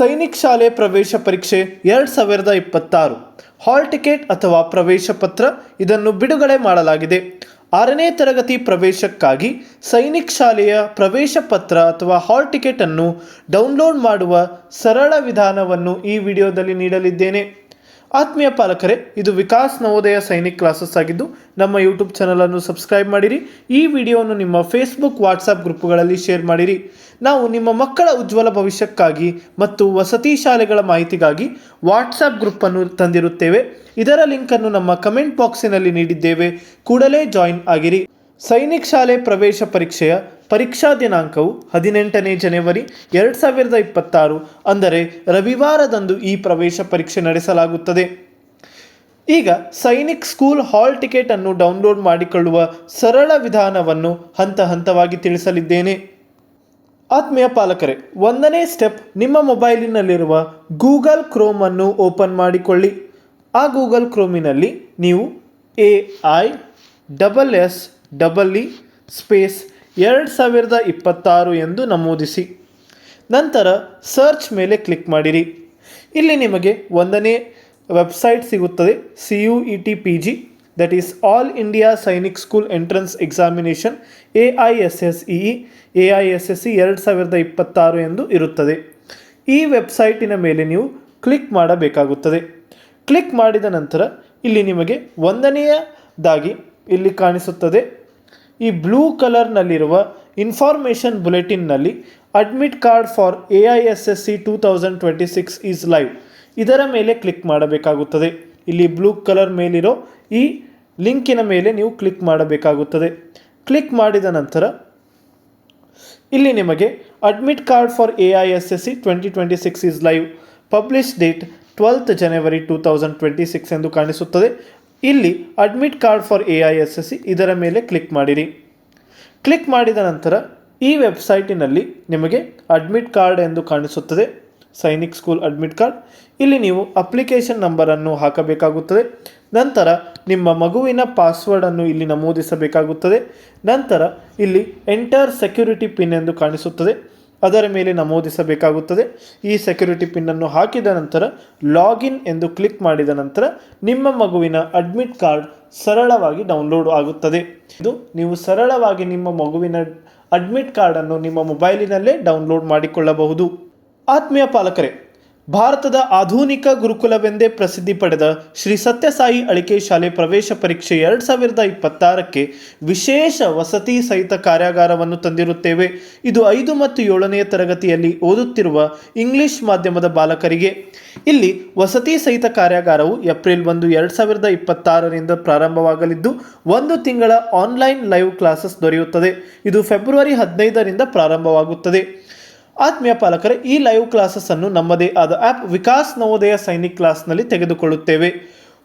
ಸೈನಿಕ್ ಶಾಲೆ ಪ್ರವೇಶ ಪರೀಕ್ಷೆ ಎರಡು ಸಾವಿರದ ಇಪ್ಪತ್ತಾರು. ಹಾಲ್ ಟಿಕೆಟ್ ಅಥವಾ ಪ್ರವೇಶ ಪತ್ರ ಇದನ್ನು ಬಿಡುಗಡೆ ಮಾಡಲಾಗಿದೆ. ಆರನೇ ತರಗತಿ ಪ್ರವೇಶಕ್ಕಾಗಿ ಸೈನಿಕ್ ಶಾಲೆಯ ಪ್ರವೇಶ ಪತ್ರ ಅಥವಾ ಹಾಲ್ ಟಿಕೆಟನ್ನು ಡೌನ್ಲೋಡ್ ಮಾಡುವ ಸರಳ ವಿಧಾನವನ್ನು ಈ ವಿಡಿಯೋದಲ್ಲಿ ನೀಡಲಿದ್ದೇನೆ. ಆತ್ಮೀಯ ಪಾಲಕರೇ, ಇದು ವಿಕಾಸ್ ನವೋದಯ ಸೈನಿಕ್ ಕ್ಲಾಸಸ್ ಆಗಿದ್ದು, ನಮ್ಮ ಯೂಟ್ಯೂಬ್ ಚಾನಲನ್ನು ಸಬ್ಸ್ಕ್ರೈಬ್ ಮಾಡಿರಿ. ಈ ವಿಡಿಯೋವನ್ನು ನಿಮ್ಮ ಫೇಸ್ಬುಕ್ ವಾಟ್ಸಾಪ್ ಗ್ರೂಪ್ಗಳಲ್ಲಿ ಶೇರ್ ಮಾಡಿರಿ. ನಾವು ನಿಮ್ಮ ಮಕ್ಕಳ ಉಜ್ವಲ ಭವಿಷ್ಯಕ್ಕಾಗಿ ಮತ್ತು ವಸತಿ ಶಾಲೆಗಳ ಮಾಹಿತಿಗಾಗಿ ವಾಟ್ಸಪ್ ಗ್ರೂಪನ್ನು ತಂದಿರುತ್ತೇವೆ. ಇದರ ಲಿಂಕನ್ನು ನಮ್ಮ ಕಮೆಂಟ್ ಬಾಕ್ಸಿನಲ್ಲಿ ನೀಡಿದ್ದೇವೆ. ಕೂಡಲೇ ಜಾಯಿನ್ ಆಗಿರಿ. ಸೈನಿಕ್ ಶಾಲೆ ಪ್ರವೇಶ ಪರೀಕ್ಷೆಯ ಪರೀಕ್ಷಾ ದಿನಾಂಕವು ಹದಿನೆಂಟನೇ ಜನವರಿ ಎರಡು ಸಾವಿರದ ಇಪ್ಪತ್ತಾರು, ಅಂದರೆ ರವಿವಾರದಂದು ಈ ಪ್ರವೇಶ ಪರೀಕ್ಷೆ ನಡೆಸಲಾಗುತ್ತದೆ. ಈಗ ಸೈನಿಕ್ ಸ್ಕೂಲ್ ಹಾಲ್ ಟಿಕೆಟ್ ಅನ್ನು ಡೌನ್ಲೋಡ್ ಮಾಡಿಕೊಳ್ಳುವ ಸರಳ ವಿಧಾನವನ್ನು ಹಂತ ಹಂತವಾಗಿ ತಿಳಿಸಲಿದ್ದೇನೆ. ಆತ್ಮೀಯ ಪಾಲಕರೇ, ಒಂದನೇ ಸ್ಟೆಪ್ ನಿಮ್ಮ ಮೊಬೈಲಿನಲ್ಲಿರುವ ಗೂಗಲ್ ಕ್ರೋಮ್ ಅನ್ನು ಓಪನ್ ಮಾಡಿಕೊಳ್ಳಿ. ಆ ಗೂಗಲ್ ಕ್ರೋಮಿನಲ್ಲಿ ನೀವು A I double S double E space ಎರಡು ಸಾವಿರದ ಇಪ್ಪತ್ತಾರು ಎಂದು ನಮೂದಿಸಿ. ನಂತರ ಸರ್ಚ್ ಮೇಲೆ ಕ್ಲಿಕ್ ಮಾಡಿರಿ. ಇಲ್ಲಿ ನಿಮಗೆ ಒಂದನೇ ವೆಬ್ಸೈಟ್ ಸಿಗುತ್ತದೆ C U E T P G that is all India Sainik school entrance examination A I S S E A I S S C ಎರಡು ಸಾವಿರದ ಇಪ್ಪತ್ತಾರು ಎಂದು ಇರುತ್ತದೆ. ಈ ವೆಬ್ಸೈಟಿನ ಮೇಲೆ ನೀವು ಕ್ಲಿಕ್ ಮಾಡಬೇಕಾಗುತ್ತದೆ. ಕ್ಲಿಕ್ ಮಾಡಿದ ನಂತರ ಇಲ್ಲಿ ನಿಮಗೆ ಒಂದನೆಯದಾಗಿ ಇಲ್ಲಿ ಕಾಣಿಸುತ್ತದೆ. ಈ ಬ್ಲೂ ಕಲರ್ನಲ್ಲಿರುವ information ಬುಲೆಟಿನ್ನಲ್ಲಿ admit card for A I S S C two thousand twenty six is live. ಇದರ ಮೇಲೆ ಕ್ಲಿಕ್ ಮಾಡಬೇಕಾಗುತ್ತದೆ. ಇಲ್ಲಿ ಬ್ಲೂ ಕಲರ್ ಮೇಲಿರೋ ಈ ಲಿಂಕಿನ ಮೇಲೆ ನೀವು ಕ್ಲಿಕ್ ಮಾಡಬೇಕಾಗುತ್ತದೆ. ಕ್ಲಿಕ್ ಮಾಡಿದ ನಂತರ ಇಲ್ಲಿ ನಿಮಗೆ admit card for A I S S C twenty twenty six is live. Publish date twelfth January two thousand twenty six ಎಂದು ಕಾಣಿಸುತ್ತದೆ. ಇಲ್ಲಿ admit card for A I S S ಇದರ ಮೇಲೆ ಕ್ಲಿಕ್ ಮಾಡಿರಿ. ಕ್ಲಿಕ್ ಮಾಡಿದ ನಂತರ ಈ ವೆಬ್ಸೈಟಿನಲ್ಲಿ ನಿಮಗೆ ಅಡ್ಮಿಟ್ ಕಾರ್ಡ್ ಎಂದು ಕಾಣಿಸುತ್ತದೆ. ಸೈನಿಕ್ ಸ್ಕೂಲ್ ಅಡ್ಮಿಟ್ ಕಾರ್ಡ್ ಇಲ್ಲಿ ನೀವು ಅಪ್ಲಿಕೇಶನ್ ನಂಬರನ್ನು ಹಾಕಬೇಕಾಗುತ್ತದೆ. ನಂತರ ನಿಮ್ಮ ಮಗುವಿನ ಪಾಸ್ವರ್ಡನ್ನು ಇಲ್ಲಿ ನಮೂದಿಸಬೇಕಾಗುತ್ತದೆ. ನಂತರ ಇಲ್ಲಿ ಎಂಟರ್ ಸೆಕ್ಯೂರಿಟಿ ಪಿನ್ ಎಂದು ಕಾಣಿಸುತ್ತದೆ. ಅದರ ಮೇಲೆ ನಮೂದಿಸಬೇಕಾಗುತ್ತದೆ. ಈ ಸೆಕ್ಯೂರಿಟಿ ಪಿನ್ನನ್ನು ಹಾಕಿದ ನಂತರ ಲಾಗಿನ್ ಎಂದು ಕ್ಲಿಕ್ ಮಾಡಿದ ನಂತರ ನಿಮ್ಮ ಮಗುವಿನ ಅಡ್ಮಿಟ್ ಕಾರ್ಡ್ ಸರಳವಾಗಿ ಡೌನ್ಲೋಡ್ ಆಗುತ್ತದೆ. ಇದು ನೀವು ಸರಳವಾಗಿ ನಿಮ್ಮ ಮಗುವಿನ ಅಡ್ಮಿಟ್ ಕಾರ್ಡನ್ನು ನಿಮ್ಮ ಮೊಬೈಲಿನಲ್ಲೇ ಡೌನ್ಲೋಡ್ ಮಾಡಿಕೊಳ್ಳಬಹುದು. ಆತ್ಮೀಯ ಪಾಲಕರೇ ಭಾರತದ ಆಧುನಿಕ ಗುರುಕುಲವೆಂದೇ ಪ್ರಸಿದ್ಧಿ ಪಡೆದ ಶ್ರೀ ಸತ್ಯಸಾಯಿ ಅಳಿಕೆ ಶಾಲೆ ಪ್ರವೇಶ ಪರೀಕ್ಷೆ ಎರಡು ಸಾವಿರದ ಇಪ್ಪತ್ತಾರಕ್ಕೆ ವಿಶೇಷ ವಸತಿ ಸಹಿತ ಕಾರ್ಯಾಗಾರವನ್ನು ತಂದಿರುತ್ತೇವೆ. ಇದು ಐದು ಮತ್ತು ಏಳನೆಯ ತರಗತಿಯಲ್ಲಿ ಓದುತ್ತಿರುವ ಇಂಗ್ಲಿಷ್ ಮಾಧ್ಯಮದ ಬಾಲಕರಿಗೆ. ಇಲ್ಲಿ ವಸತಿ ಸಹಿತ ಕಾರ್ಯಾಗಾರವು ಏಪ್ರಿಲ್ ಒಂದು, ಎರಡು ಸಾವಿರದ ಇಪ್ಪತ್ತಾರರಿಂದ ಪ್ರಾರಂಭವಾಗಲಿದ್ದು, ಒಂದು ತಿಂಗಳ ಆನ್ಲೈನ್ ಲೈವ್ ಕ್ಲಾಸಸ್ ದೊರೆಯುತ್ತದೆ. ಇದು ಫೆಬ್ರವರಿ ಹದಿನೈದರಿಂದ ಪ್ರಾರಂಭವಾಗುತ್ತದೆ. ಆತ್ಮೀಯ ಪಾಲಕರ, ಈ ಲೈವ್ ಕ್ಲಾಸಸ್ ಅನ್ನು ನಮ್ಮದೇ ಆದ ಆ್ಯಪ್ ವಿಕಾಸ್ ನವೋದಯ ಸೈನಿಕ್ ಕ್ಲಾಸ್ನಲ್ಲಿ ತೆಗೆದುಕೊಳ್ಳುತ್ತೇವೆ.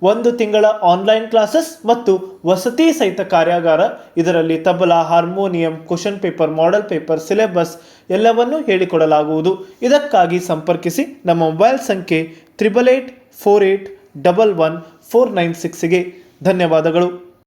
ಒಂದು ತಿಂಗಳ ಆನ್ಲೈನ್ ಕ್ಲಾಸಸ್ ಮತ್ತು ವಸತಿ ಸಹಿತ ಕಾರ್ಯಾಗಾರ, ಇದರಲ್ಲಿ tabla harmonium question paper model paper syllabus ಎಲ್ಲವನ್ನೂ ಹೇಳಿಕೊಡಲಾಗುವುದು. ಇದಕ್ಕಾಗಿ ಸಂಪರ್ಕಿಸಿ ನಮ್ಮ ಮೊಬೈಲ್ ಸಂಖ್ಯೆ triple eight, four eight, double one, four nine ಸಿಕ್ಸ್ಗೆ ಧನ್ಯವಾದಗಳು.